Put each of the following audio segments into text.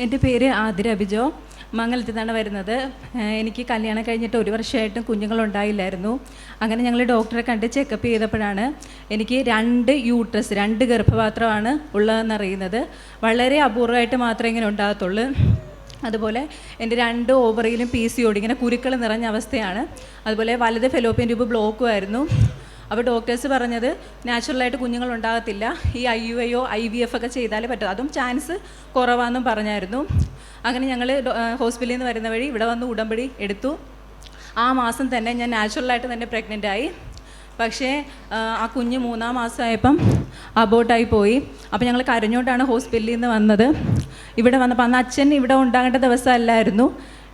എന്റെ പേര് ആതിര അഭിജോ. മംഗലത്തിൽ നിന്നാണ് വരുന്നത്. എനിക്ക് കല്യാണം കഴിഞ്ഞിട്ട് ഒരു വർഷമായിട്ടും കുഞ്ഞുങ്ങളുണ്ടായില്ലായിരുന്നു. അങ്ങനെ ഞങ്ങൾ ഡോക്ടറെ കണ്ട് ചെക്കപ്പ് ചെയ്തപ്പോഴാണ് എനിക്ക് രണ്ട് യൂട്രസ് രണ്ട് ഗർഭപാത്രമാണ് ഉള്ളതെന്നറിയുന്നത് വളരെ അപൂർവമായിട്ട് മാത്രമേ ഇങ്ങനെ ഉണ്ടാകത്തുള്ളൂ. അതുപോലെ എന്റെ രണ്ട് ഓവറിയിലും പി സി ഓടി ഇങ്ങനെ കുരുക്കൾ നിറഞ്ഞ അവസ്ഥയാണ്. അതുപോലെ വലത് ഫെലോപ്പിയൻ ട്യൂബ് ബ്ലോക്കും ആയിരുന്നു അപ്പോൾ ഡോക്ടേഴ്സ് പറഞ്ഞത് നാച്ചുറലായിട്ട് കുഞ്ഞുങ്ങൾ ഉണ്ടാകത്തില്ല. ഈ ഐ യു ഐയോ ഐ വി എഫ് ഒക്കെ ചെയ്താലേ പറ്റും. അതും ചാൻസ് കുറവാണെന്നും പറഞ്ഞായിരുന്നു. അങ്ങനെ ഞങ്ങൾ ഹോസ്പിറ്റലിൽ നിന്ന് വരുന്ന വഴി ഇവിടെ വന്ന് ഉടമ്പടി എടുത്തു. ആ മാസം തന്നെ ഞാൻ നാച്ചുറലായിട്ട് തന്നെ പ്രഗ്നന്റ് ആയി. പക്ഷേ ആ, കുഞ്ഞ് മൂന്നാം മാസമായപ്പം അബോട്ടായി പോയി. അപ്പോൾ ഞങ്ങൾ കരഞ്ഞോണ്ടാണ് ഹോസ്പിറ്റലിൽ നിന്ന് വന്നത്. ഇവിടെ വന്നപ്പോൾ അന്ന് അച്ഛൻ ഇവിടെ ഉണ്ടാകേണ്ട ദിവസമല്ലായിരുന്നു.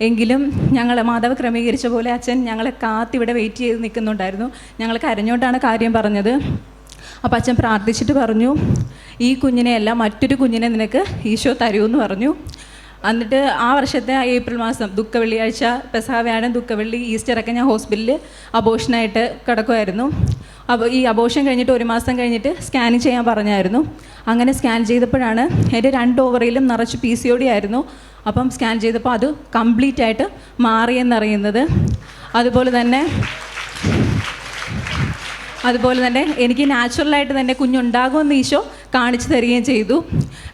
എങ്കിലും ഞങ്ങൾ മാതാവ് ക്രമീകരിച്ച പോലെ അച്ഛൻ ഞങ്ങളെ കാത്തിവിടെ വെയിറ്റ് ചെയ്ത് നിൽക്കുന്നുണ്ടായിരുന്നു. ഞങ്ങൾ കരഞ്ഞോണ്ടാണ് കാര്യം പറഞ്ഞത്. അപ്പോൾ അച്ഛൻ പ്രാർത്ഥിച്ചിട്ട് പറഞ്ഞു ഈ കുഞ്ഞിനെയല്ല മറ്റൊരു കുഞ്ഞിനെ നിനക്ക് ഈശോ തരുമെന്ന് പറഞ്ഞു. എന്നിട്ട് ആ വർഷത്തെ ഏപ്രിൽ മാസം ദുഃഖ വെള്ളിയാഴ്ച പെസഹ വ്യാഴം ദുഃഖവെള്ളി ഈസ്റ്ററൊക്കെ ഞാൻ ഹോസ്പിറ്റലിൽ അബോഷനായിട്ട് കിടക്കുമായിരുന്നു അപ്പോൾ ഈ അബോഷൻ കഴിഞ്ഞിട്ട് ഒരു മാസം കഴിഞ്ഞിട്ട് സ്കാനിങ് ചെയ്യാൻ പറഞ്ഞായിരുന്നു. അങ്ങനെ സ്കാൻ ചെയ്തപ്പോഴാണ് എന്റെ രണ്ട് ഓവറിലും നിറച്ച് പി സി ഒ ഡി ആയിരുന്നു. അപ്പം സ്കാൻ ചെയ്തപ്പോൾ അത് കംപ്ലീറ്റ് ആയിട്ട് മാറിയെന്നറിയുന്നത്. അതുപോലെ തന്നെ അതുപോലെ തന്നെ എനിക്ക് നാച്ചുറലായിട്ട് തന്നെ കുഞ്ഞുണ്ടാകുമെന്ന് ഈശോ കാണിച്ചു തരികയും ചെയ്തു.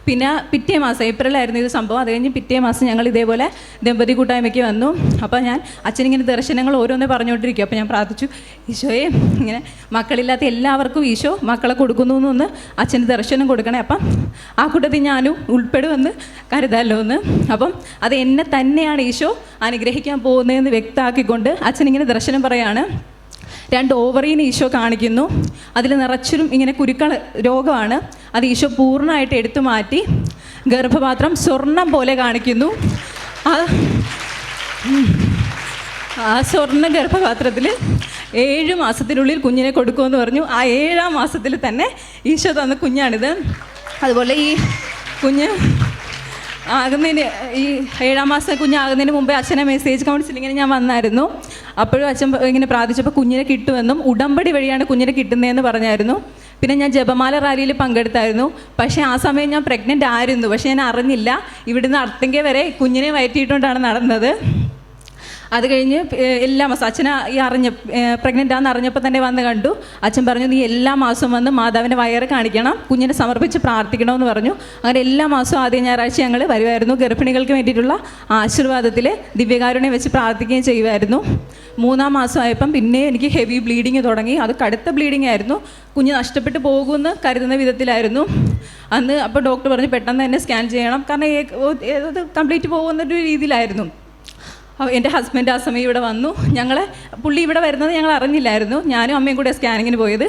പിന്നെ പിറ്റേ മാസം ഏപ്രിലായിരുന്നു ഇത് സംഭവം. അത് കഴിഞ്ഞ് പിറ്റേ മാസം ഞങ്ങൾ ഇതേപോലെ ദമ്പതി കൂട്ടായ്മയ്ക്ക് വന്നു. അപ്പോൾ ഞാൻ അച്ഛനിങ്ങനെ ദർശനങ്ങൾ ഓരോന്നേ പറഞ്ഞുകൊണ്ടിരിക്കും. അപ്പോൾ ഞാൻ പ്രാർത്ഥിച്ചു ഈശോയെ ഇങ്ങനെ മക്കളില്ലാത്ത എല്ലാവർക്കും ഈശോ മക്കളെ കൊടുക്കുന്നു എന്നൊന്ന് അച്ഛന് ദർശനം കൊടുക്കണേ. അപ്പം ആ കൂട്ടത്തിൽ ഞാനും ഉൾപ്പെടുമെന്ന് കരുതാമല്ലോ എന്ന്. അപ്പം അത് എന്നെ തന്നെയാണ് ഈശോ അനുഗ്രഹിക്കാൻ പോകുന്നതെന്ന് വ്യക്തമാക്കിക്കൊണ്ട് അച്ഛനിങ്ങനെ ദർശനം പറയാണ്. രണ്ട് ഓവറീന് ഈശോ കാണിക്കുന്നു. അതിൽ നിറച്ചിലും ഇങ്ങനെ കുരുക്കൾ രോഗമാണ്. അത് ഈശോ പൂർണമായിട്ട് എടുത്തു മാറ്റി ഗർഭപാത്രം സ്വർണം പോലെ കാണിക്കുന്നു. ആ സ്വർണ ഗർഭപാത്രത്തിൽ ഏഴ് മാസത്തിനുള്ളിൽ കുഞ്ഞിനെ കൊടുക്കുമെന്ന് പറഞ്ഞു. ആ ഏഴാം മാസത്തിൽ തന്നെ ഈശോ തന്ന കുഞ്ഞാണിത്. അതുപോലെ ഈ കുഞ്ഞ് ആകുന്നതിന് ഈ ഏഴാം മാസം കുഞ്ഞാകുന്നതിന് മുമ്പേ അച്ഛനെ മെസ്സേജ് കൗൺസിലിങ്ങിന് ഞാൻ വന്നായിരുന്നു. അപ്പോഴും അച്ഛൻ ഇങ്ങനെ പ്രാർത്ഥിച്ചപ്പോൾ കുഞ്ഞിനെ കിട്ടുമെന്നും ഉടമ്പടി വഴിയാണ് കുഞ്ഞിനെ കിട്ടുന്നതെന്ന് പറഞ്ഞായിരുന്നു. പിന്നെ ഞാൻ ജപമാല റാലിയിൽ പങ്കെടുത്തായിരുന്നു. പക്ഷേ ആ സമയം ഞാൻ പ്രഗ്നന്റ് ആയിരുന്നു. പക്ഷേ ഞാൻ അറിഞ്ഞില്ല. ഇവിടുന്ന് അർത്തിങ്ക വരെ കുഞ്ഞിനെ വയറ്റിയിട്ടുകൊണ്ടാണ് നടന്നത്. അത് കഴിഞ്ഞ് എല്ലാ മാസം അച്ഛനെ ഈ അറിഞ്ഞ പ്രഗ്നന്റ് ആണെന്ന് അറിഞ്ഞപ്പോൾ തന്നെ വന്ന് കണ്ടു. അച്ഛൻ പറഞ്ഞു നീ എല്ലാ മാസവും വന്ന് മാതാവിന്റെ വയറ് കാണിക്കണം കുഞ്ഞിനെ സമർപ്പിച്ച് പ്രാർത്ഥിക്കണമെന്ന് പറഞ്ഞു. അങ്ങനെ എല്ലാ മാസവും ആദ്യ ഞായറാഴ്ച ഞങ്ങൾ വരുമായിരുന്നു ഗർഭിണികൾക്ക് വേണ്ടിയിട്ടുള്ള ആശീർവാദത്തിൽ ദിവ്യകാരുണ്യം വെച്ച് പ്രാർത്ഥിക്കുകയും ചെയ്യുമായിരുന്നു മൂന്നാം മാസമായപ്പം പിന്നെ എനിക്ക് ഹെവി ബ്ലീഡിങ് തുടങ്ങി. അത് കടുത്ത ബ്ലീഡിങ് ആയിരുന്നു. കുഞ്ഞ് നഷ്ടപ്പെട്ടു പോകുമെന്ന് കരുതുന്ന വിധത്തിലായിരുന്നു. അന്ന് അപ്പോൾ ഡോക്ടർ പറഞ്ഞു പെട്ടെന്ന് തന്നെ സ്കാൻ ചെയ്യണം. കാരണം അത് കംപ്ലീറ്റ് പോകുന്നൊരു രീതിയിലായിരുന്നു. എന്റെ ഹസ്ബൻഡ് ആ സമയം ഇവിടെ വന്നു. ഞങ്ങൾ പുള്ളി ഇവിടെ വരുന്നത് ഞങ്ങൾ അറിഞ്ഞില്ലായിരുന്നു. ഞാനും അമ്മയും കൂടെ സ്കാനിങ്ങിന് പോയത്.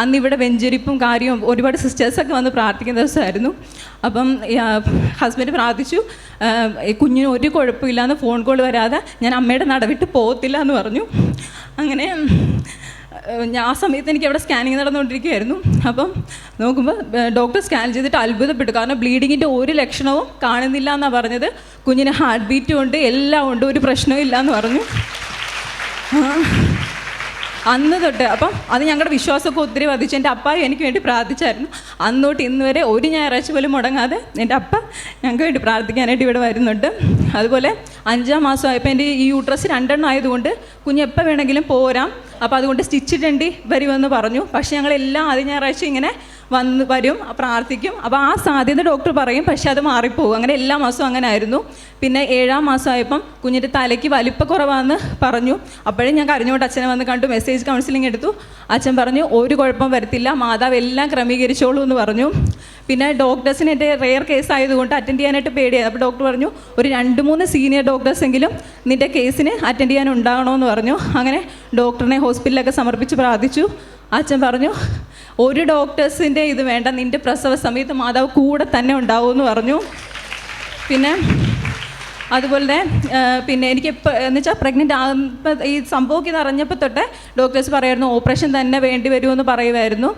അന്ന് ഇവിടെ വെഞ്ചരിപ്പും കാര്യവും ഒരുപാട് സിസ്റ്റേഴ്സൊക്കെ വന്ന് പ്രാർത്ഥിക്കുന്ന ദിവസമായിരുന്നു. അപ്പം ഹസ്ബൻഡ് പ്രാർത്ഥിച്ചു. കുഞ്ഞിന് ഒരു കുഴപ്പമില്ലാന്ന് ഫോൺ കോൾ വരാതെ ഞാൻ അമ്മയുടെ നടവിട്ട് പോകത്തില്ല എന്ന് പറഞ്ഞു. അങ്ങനെ ഞാൻ ആ സമയത്ത് എനിക്ക് അവിടെ സ്കാനിങ് നടന്നുകൊണ്ടിരിക്കുകയായിരുന്നു. അപ്പം നോക്കുമ്പോൾ ഡോക്ടർ സ്കാൻ ചെയ്തിട്ട് അത്ഭുതപ്പെട്ടു. കാരണം ബ്ലീഡിങ്ങിന്റെ ഒരു ലക്ഷണവും കാണുന്നില്ല എന്നാണ് പറഞ്ഞത്. കുഞ്ഞിന് ഹാർട്ട് ബീറ്റും ഉണ്ട് എല്ലാം ഉണ്ട് ഒരു പ്രശ്നവും ഇല്ല എന്ന് പറഞ്ഞു. അന്ന് തൊട്ട് അപ്പം അത് ഞങ്ങളുടെ വിശ്വാസമൊക്കെ ഒത്തിരി വർദ്ധിച്ചു. എന്റെ അപ്പായും എനിക്ക് വേണ്ടി പ്രാർത്ഥിച്ചായിരുന്നു. അന്ന് തൊട്ട് ഇന്ന് വരെ ഒരു ഞായറാഴ്ച പോലും മുടങ്ങാതെ എന്റെ അപ്പ ഞങ്ങൾക്ക് വേണ്ടി പ്രാർത്ഥിക്കാനായിട്ട് ഇവിടെ വരുന്നുണ്ട്. അതുപോലെ അഞ്ചാം മാസമായപ്പോൾ എന്റെ ഈ യൂട്രസ് രണ്ടെണ്ണം ആയതുകൊണ്ട് കുഞ്ഞ് എപ്പോൾ വേണമെങ്കിലും പോരാം. അപ്പോൾ അതുകൊണ്ട് സ്റ്റിച്ച് ഇടേണ്ടി വരുമെന്ന് പറഞ്ഞു. പക്ഷേ ഞങ്ങളെല്ലാം ആദ്യ ഞായറാഴ്ച ഇങ്ങനെ വന്ന് വരും പ്രാർത്ഥിക്കും. അപ്പോൾ ആ സാധ്യത ഡോക്ടർ പറയും പക്ഷേ അത് മാറിപ്പോകും. അങ്ങനെ എല്ലാ മാസവും അങ്ങനെ ആയിരുന്നു. പിന്നെ ഏഴാം മാസമായപ്പം കുഞ്ഞിന്റെ തലയ്ക്ക് വലിപ്പക്കുറവാന്ന് പറഞ്ഞു. അപ്പോഴും ഞാൻ കരഞ്ഞുകൊണ്ട് അച്ഛനെ വന്ന് കണ്ടു മെസ്സേജ് കൗൺസിലിംഗ് എടുത്തു. അച്ഛൻ പറഞ്ഞു ഒരു കുഴപ്പം വരത്തില്ല മാതാവ് എല്ലാം ക്രമീകരിച്ചോളൂ എന്ന് പറഞ്ഞു. പിന്നെ ഡോക്ടേഴ്സിന് എന്റെ റെയർ കേസ് ആയതുകൊണ്ട് അറ്റൻഡ് ചെയ്യാനായിട്ട് പേടിയായി. അപ്പോൾ ഡോക്ടർ പറഞ്ഞു ഒരു രണ്ട് മൂന്ന് സീനിയർ ഡോക്ടേഴ്സെങ്കിലും നിന്റെ കേസിന് അറ്റൻഡ് ചെയ്യാൻ ഉണ്ടാകണമെന്ന് പറഞ്ഞു. അങ്ങനെ ഡോക്ടറിനെ ഹോസ്പിറ്റലിലൊക്കെ സമർപ്പിച്ച് പ്രാർത്ഥിച്ചു. അച്ഛൻ പറഞ്ഞു ഒരു ഡോക്ടേഴ്സിന്റെ ഇത് വേണ്ട നിന്റെ പ്രസവ സമയത്ത് മാതാവ് കൂടെ തന്നെ ഉണ്ടാവുമെന്ന് പറഞ്ഞു. പിന്നെ അതുപോലെ തന്നെ പിന്നെ എനിക്ക് ഇപ്പോൾ എന്ന് വെച്ചാൽ പ്രഗ്നന്റ് ആകുമ്പോൾ ഈ സംഭവമൊക്കെ ഇത് അറിഞ്ഞപ്പോൾ തൊട്ട് ഡോക്ടേഴ്സ് പറയായിരുന്നു ഓപ്പറേഷൻ തന്നെ വേണ്ടി വരുമെന്ന് പറയുമായിരുന്നു.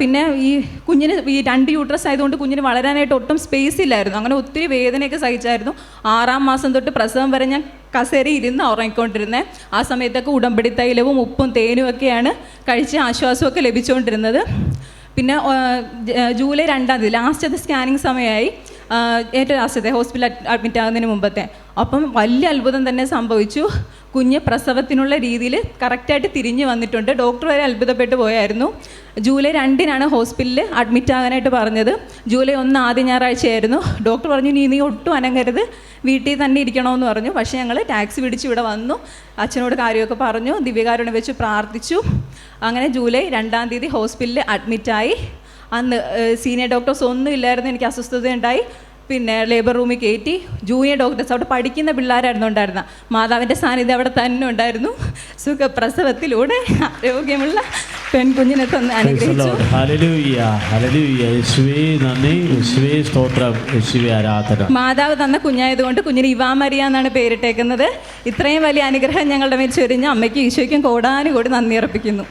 പിന്നെ ഈ കുഞ്ഞിന് ഈ രണ്ട് യൂട്രസ് ആയതുകൊണ്ട് കുഞ്ഞിന് വളരാനായിട്ട് ഒട്ടും സ്പേസ് ഇല്ലായിരുന്നു. അങ്ങനെ ഒത്തിരി വേദനയൊക്കെ സഹിച്ചായിരുന്നു. ആറാം മാസം തൊട്ട് പ്രസവം വരെ ഞാൻ കസേര ഇരുന്ന് ഉറങ്ങിക്കൊണ്ടിരുന്നത് ആ സമയത്തൊക്കെ ഉടമ്പടി തൈലവും ഉപ്പും തേനും ഒക്കെയാണ് കഴിച്ച് ആശ്വാസമൊക്കെ ലഭിച്ചുകൊണ്ടിരുന്നത് പിന്നെ ജൂലൈ രണ്ടാം തീയതി ലാസ്റ്റത്തെ സ്കാനിങ് സമയമായി. ഏറ്റവും ലാസ്റ്റത്തെ ഹോസ്പിറ്റൽ അഡ്മിറ്റ് ആകുന്നതിന് മുമ്പത്തെ. അപ്പം വലിയ അത്ഭുതം തന്നെ സംഭവിച്ചു. കുഞ്ഞ് പ്രസവത്തിനുള്ള രീതിയിൽ കറക്റ്റായിട്ട് തിരിഞ്ഞു വന്നിട്ടുണ്ട്. ഡോക്ടർ വരെ അത്ഭുതപ്പെട്ടു പോയായിരുന്നു. ജൂലൈ രണ്ടിനാണ് ഹോസ്പിറ്റലിൽ അഡ്മിറ്റ് ആകാനായിട്ട് പറഞ്ഞത്. ജൂലൈ ഒന്ന് ആദ്യ ഞായറാഴ്ചയായിരുന്നു. ഡോക്ടർ പറഞ്ഞു നീ നീ ഒട്ടും അനങ്ങരുത്. വീട്ടിൽ തന്നെ ഇരിക്കണമെന്ന് പറഞ്ഞു. പക്ഷേ ഞങ്ങൾ ടാക്സി പിടിച്ച് ഇവിടെ വന്നു. അച്ഛനോട് കാര്യമൊക്കെ പറഞ്ഞു. ദിവ്യകാരുണ വെച്ച് പ്രാർത്ഥിച്ചു. അങ്ങനെ ജൂലൈ രണ്ടാം തീയതി ഹോസ്പിറ്റലിൽ അഡ്മിറ്റായി അന്ന് സീനിയർ ഡോക്ടേഴ്സ് ഒന്നും ഇല്ലായിരുന്നു. എനിക്ക് അസ്വസ്ഥത ഉണ്ടായി പിന്നെ ലേബർ റൂമിൽ കയറ്റി ജൂനിയർ ഡോക്ടേഴ്സ് അവിടെ പഠിക്കുന്ന പിള്ളേരായിരുന്നു ഉണ്ടായിരുന്ന. മാതാവിന്റെ സാന്നിധ്യം അവിടെ തന്നെ ഉണ്ടായിരുന്നു. സുഖപ്രസവത്തിലൂടെ ആരോഗ്യമുള്ള പെൺകുഞ്ഞിനെ തന്നെ അനുഗ്രഹിച്ചു. മാതാവ് തന്ന കുഞ്ഞായതുകൊണ്ട് കുഞ്ഞിന് ഇവാമരിയ എന്നാണ് പേരിട്ടേക്കുന്നത്. ഇത്രയും വലിയ അനുഗ്രഹം ഞങ്ങളുടെ മേൽ ചൊരിഞ്ഞ അമ്മയ്ക്കും ഈശോയ്ക്കും കോടാനുകൂടി നന്ദി അർപ്പിക്കുന്നു.